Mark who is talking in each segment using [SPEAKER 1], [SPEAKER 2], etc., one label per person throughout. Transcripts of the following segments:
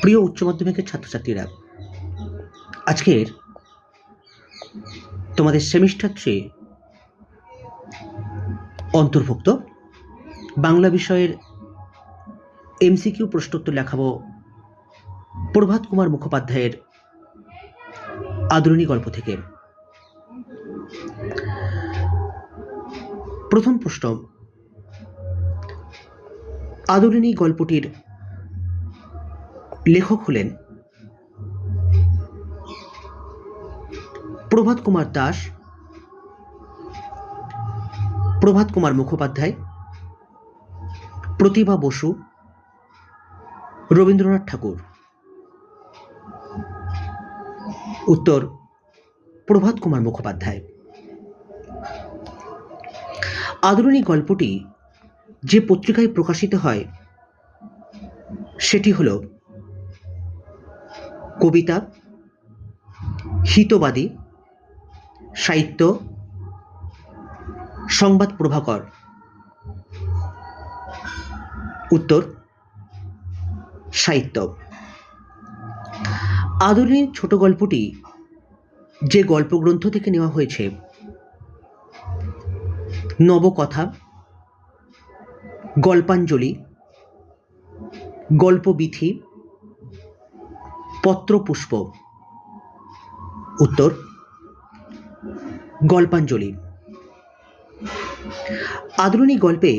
[SPEAKER 1] প্রিয় উচ্চ মাধ্যমিকের ছাত্রছাত্রীরা, আজকের তোমাদের সেমিস্টার থ্রি অন্তর্ভুক্ত। বাংলা বিষয়ের এমসিকিউ প্রশ্নোত্তর লেখাবো প্রভাত কুমার মুখোপাধ্যায়ের আদরণী গল্প থেকে। প্রথম প্রশ্ন, আদরিণী গল্পটির লেখক হলেন প্রভাত কুমার দাস, প্রভাত কুমার মুখোপাধ্যায়, প্রতিভা বসু, রবীন্দ্রনাথ ঠাকুর। উত্তর, প্রভাত কুমার মুখোপাধ্যায়। আদরণী গল্পটি যে পত্রিকায় প্রকাশিত হয়, সেটি হল কবিতা, হিতবাদী, সাহিত্য, সংবাদ প্রভাকর। উত্তর, সাহিত্য। আদরণীর ছোট গল্পটি যে গল্পগ্রন্থ থেকে নেওয়া হয়েছে, নবকথা, গল্পাঞ্জলি গল্পবিথি পত্রপুষ্প। উত্তর, গল্পাঞ্জলি। আদরণী গল্পে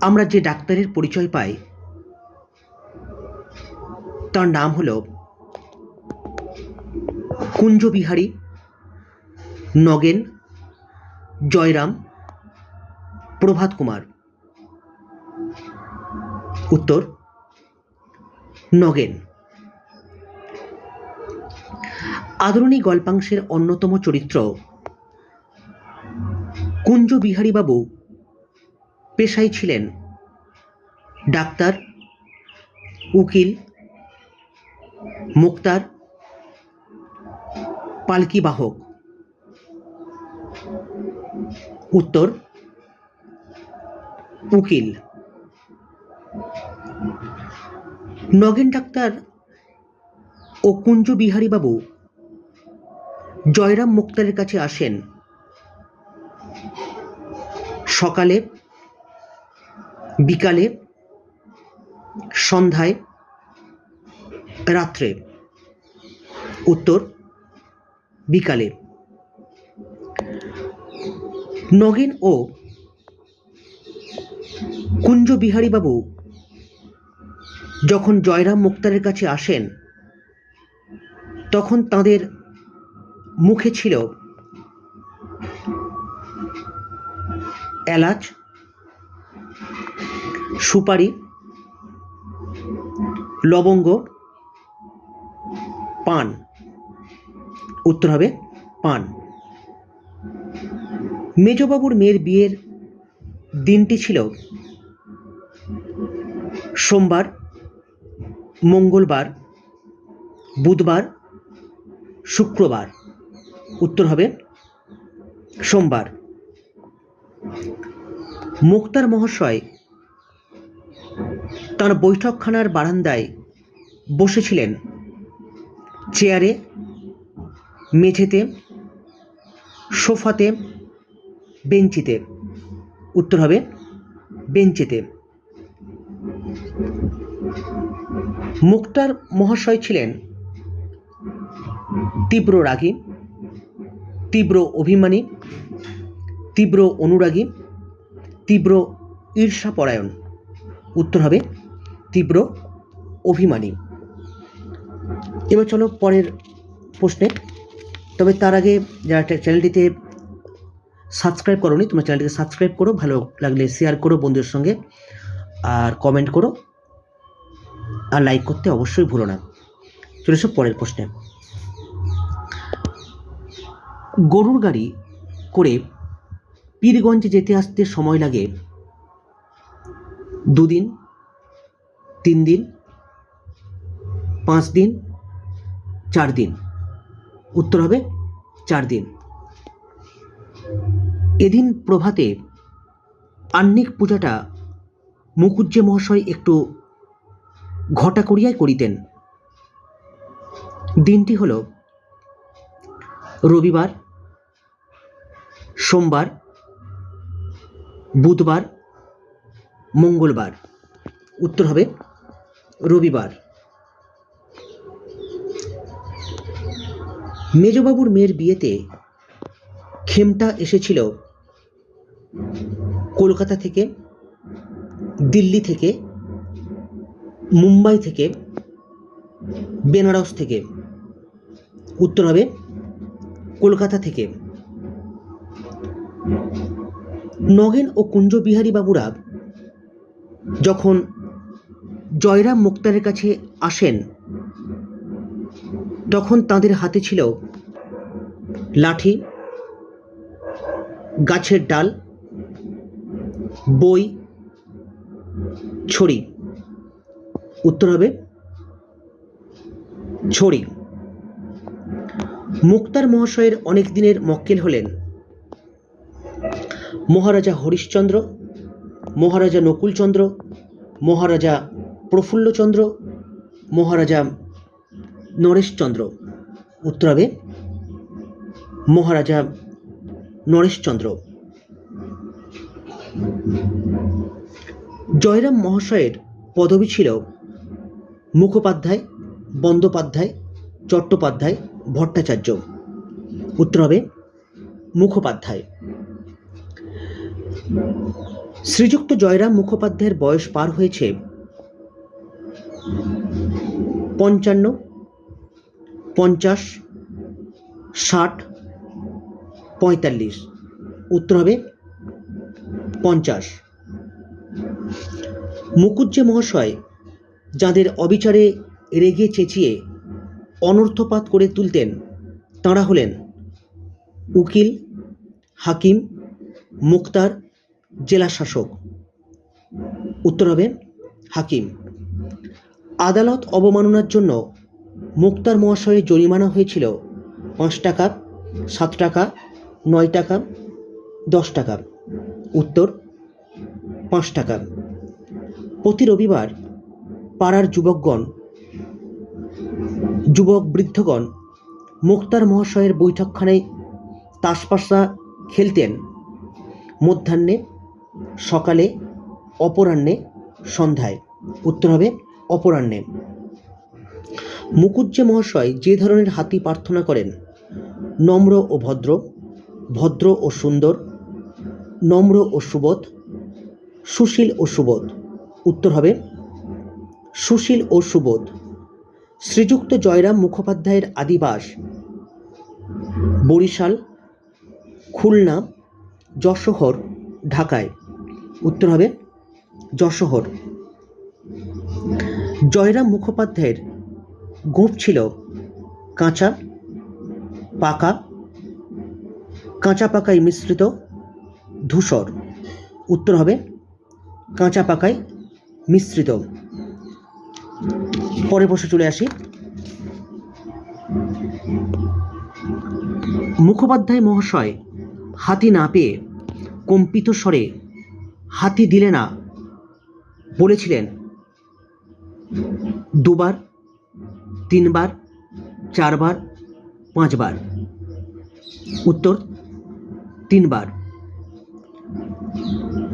[SPEAKER 1] আমরা যে ডাক্তারের পরিচয় পাই, তার নাম হল কুঞ্জবিহারী নগেন জয়রাম প্রভাত কুমার। উত্তর, নগেন। আদরণী গল্পাংশের অন্যতম চরিত্র। কুঞ্জ বিহারীবাবু পেশায় ছিলেন। ডাক্তার, উকিল, মুক্তার পালকি বাহক উত্তর, উকিল। নগেন ডাক্তার ও কুঞ্জ বিহারীবাবু জয়রাম মুক্তারের কাছে আসেন। সকালে, বিকালে, সন্ধ্যায়, রাত্রে। উত্তর, বিকালে। নগেন ও কুঞ্জ বিহারীবাবু যখন জয়রাম মুক্তারের কাছে আসেন, তখন তাদের মুখে ছিল এলাচ, সুপারি, লবঙ্গ, পান। উত্তর হবে পান। মেজবাবুর মেয়ের বিয়ের দিনটি ছিল সোমবার, মঙ্গলবার, বুধবার, শুক্রবার। উত্তর হবে সোমবার। মুক্তার মহাশয় তার বৈঠকখানার বারান্দায় বসেছিলেন। চেয়ারে, মেঝেতে, সোফাতে, বেঞ্চিতে। উত্তর হবে বেঞ্চিতে। মুক্তার মহাশয় ছিলেন তীব্র রাগী। তীব্র অভিমানী, তীব্র অনুরাগী, তীব্র ঈর্ষাপরায়ণ। উত্তর হবে, তীব্র অভিমানী। এবার চলো পরের প্রশ্নে। তবে তার আগে যারা চ্যানেলটিতে সাবস্ক্রাইব করোনি, তোমরা চ্যানেলটিকে সাবস্ক্রাইব করো, ভালো লাগলে শেয়ার করো বন্ধুদের সঙ্গে, আর কমেন্ট করো, আর লাইক করতে অবশ্যই ভুলো না। চলে এসো পরের প্রশ্নে। গরুর গাড়ি করে পীরগঞ্জে যেতে আসতে সময় লাগে দুদিন, তিন দিন, পাঁচ দিন, চার দিন। উত্তর হবে চার দিন। এদিন প্রভাতে আহ্নিক পূজাটা মুকুজ্জে মহাশয় একটু ঘটা করিয়াই করিতেন। দিনটি হল রবিবার সোমবার, বুধবার, মঙ্গলবার। উত্তর হবে রবিবার। মেজবাবুর মেয়ের বিয়েতে খেমটা এসেছিল কলকাতা থেকে, দিল্লি থেকে, মুম্বাই থেকে, বেনারস থেকে। উত্তর হবে কলকাতা থেকে। নগেন ও কুঞ্জবিহারী বাবুরা যখন জয়রাম মুক্তারের কাছে আসেন, তখন তাদের হাতে ছিল লাঠি, গাছের ডাল, বই, ছড়ি। উত্তর হবে ছড়ি। মুক্তার মহাশয়ের অনেক দিনের মক্কেল হলেন। মহারাজা হরিশ্চন্দ্র, মহারাজা নকুলচন্দ্র, মহারাজা প্রফুল্লচন্দ্র, মহারাজা নরেশচন্দ্র। উত্তর হবে মহারাজা নরেশচন্দ্র। জয়রাম মহাশয়ের পদবী ছিল মুখোপাধ্যায়, বন্দ্যোপাধ্যায়, চট্টোপাধ্যায়, ভট্টাচার্য। উত্তর হবে মুখোপাধ্যায়। শ্রীযুক্ত জয়রাম মুখোপাধ্যায়ের বয়স পার হয়েছে পঞ্চান্ন, পঞ্চাশ, ষাট, পঁয়তাল্লিশ। উত্তর হবে পঞ্চাশ। মুকুজ্জে মহাশয়, যাদের অবিচারে রেগে চেঁচিয়ে অনর্থপাত করে তুলতেন, তাঁরা হলেন উকিল, হাকিম, মুক্তার জেলা শাসক। উত্তর হবে হাকিম। আদালত অবমাননার জন্য মুক্তার মহাশয়ের জরিমানা হয়েছিল পাঁচ টাকা, সাত টাকা, নয় টাকা, দশ টাকা। উত্তর, পাঁচ টাকা। প্রতি রবিবার পাড়ার যুবকগণ, যুবক বৃদ্ধগণ মুক্তার মহাশয়ের বৈঠকখানায় তাসপাশা খেলতেন। মধ্যাহ্নে সকালে অপরাহ্নে সন্ধ্যায়। উত্তর হবে অপরাহ্নে। মুকুজ্জে মহাশয় যে ধরনের হাতি প্রার্থনা করেন, নম্র ও ভদ্র ভদ্র ও সুন্দর, নম্র ও সুবোধ, সুশীল ও সুবোধ। উত্তর হবে সুশীল ও সুবোধ। শ্রীযুক্ত জয়রাম মুখোপাধ্যায়ের আদিবাস, বরিশাল, খুলনা, যশোহর, ঢাকায়। উত্তর হবে যশোহর। জয়রাম মুখোপাধ্যায়ের গোপ ছিল কাঁচা, পাকা কাঁচা পাকায় মিশ্রিত ধূসর। উত্তর হবে কাঁচা পাকায় মিশ্রিত। পরে বসে চলে আসি। মুখোপাধ্যায় মহাশয় হাতি না পেয়ে কম্পিত স্বরে হাতি দিলে না, বলেছিলেন, দুবার, তিনবার, চারবার, পাঁচবার। উত্তর, তিনবার।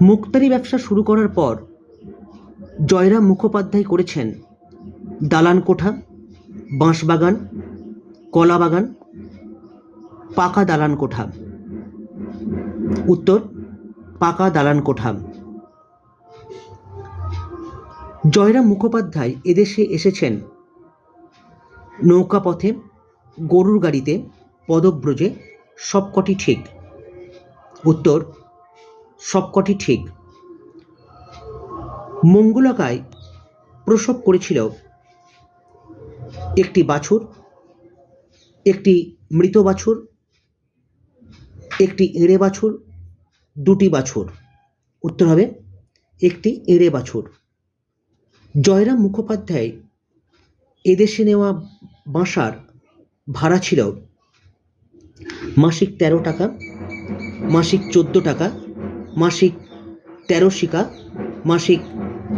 [SPEAKER 1] মুক্তারি ব্যবসা শুরু করার পর জয়রাম মুখোপাধ্যায় করেছেন দালান কোঠা বাঁশবাগান কলা বাগান পাকা দালান কোঠা উত্তর পাকা দালান কোঠা জয়রাম মুখোপাধ্যায় এদেশে এসেছেন। নৌকাপথে গরুর গাড়িতে, পদব্রজে, সবকটি ঠিক। উত্তর, সবকটি ঠিক। মঙ্গলাকায় প্রসব করেছিল একটি বাছুর, একটি মৃত বাছুর, একটি এঁড়ে বাছুর দুটি বাছুর। উত্তর হবে, একটি এঁড়ে বাছুর। জয়রাম মুখোপাধ্যায় এদেশে নেওয়া বাসার ভাড়া ছিল মাসিক তেরো টাকা, মাসিক চোদ্দ টাকা, মাসিক তেরো শিকা, মাসিক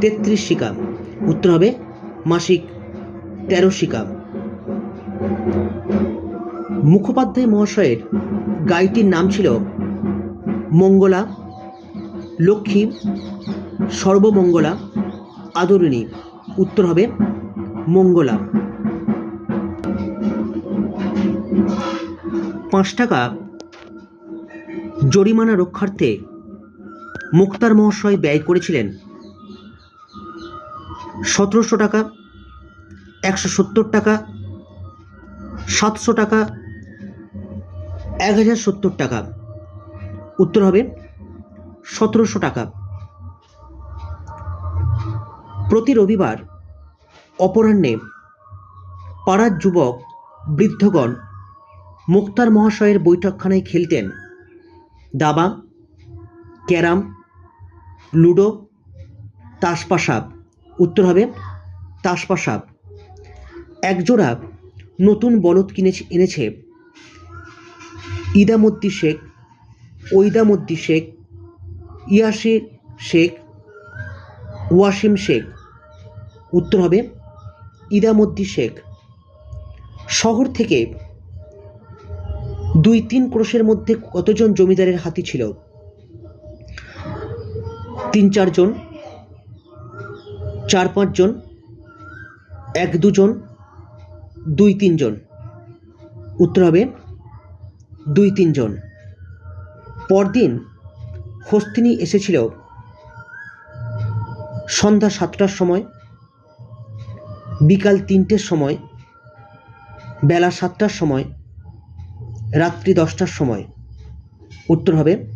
[SPEAKER 1] তেত্রিশ শিকা। উত্তর হবে, মাসিক তেরো শিকা। মুখোপাধ্যায় মহাশয়ের গাড়িটির নাম ছিল মঙ্গলা, লক্ষ্মী, সর্বমঙ্গলা, আদরিণী। উত্তর হবে মঙ্গলা। পাঁচ টাকা। জরিমানা রক্ষার্থে মুক্তার মহাশয় ব্যয় করেছিলেন সতেরোশো টাকা, একশো সত্তর টাকা, সাতশো টাকা, এক হাজার সত্তর টাকা। উত্তর হবে সতেরোশো টাকা। প্রতি রবিবার অপরাহ্নে পাড়ার যুবক, বৃদ্ধগণ মুক্তার মহাশয়ের বৈঠকখানায় খেলতেন। দাবা, ক্যারাম, লুডো তাসপাসাপ উত্তর হবে তাসপাসাপ একজোড়া নতুন বলদ কিনেছে, এনেছে। ইদামদ্দি শেখ ঐদামদ্দি শেখ ইয়াসির শেখ, ওয়াসিম শেখ। উত্তর হবে ইদামদ্দি শেখ। শহর থেকে দুই তিন ক্রোশের মধ্যে কতজন জমিদারের হাতি ছিল? তিন চারজন চার পাঁচজন এক দুজন, দুই তিনজন উত্তর হবে দুই তিনজন পরদিন হস্তিনী এসেছিল সন্ধ্যা সাতটার সময়, বিকাল তিনটের সময়, বেলা সাতটার সময়, রাত্রি দশটার সময়। উত্তর হবে,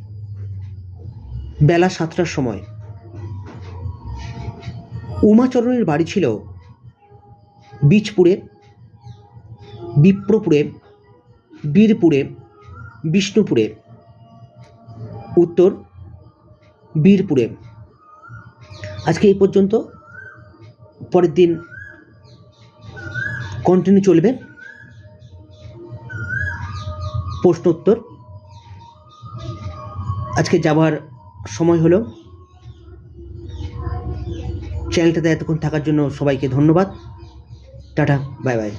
[SPEAKER 1] বেলা সাতটার সময়। উমাচরণের বাড়ি ছিল বীজপুরে, বিপ্রপুরে, বীরপুরে, বিষ্ণুপুরে। উত্তর বীরপুরে। আজকে এই পর্যন্ত। পরের দিন কন্টিনিউ চলবে। প্রশ্ন উত্তর। আজকে যাবার সময় হলো। চ্যানেলটাতে এতক্ষণ থাকার জন্য সবাইকে ধন্যবাদ। Tata bye bye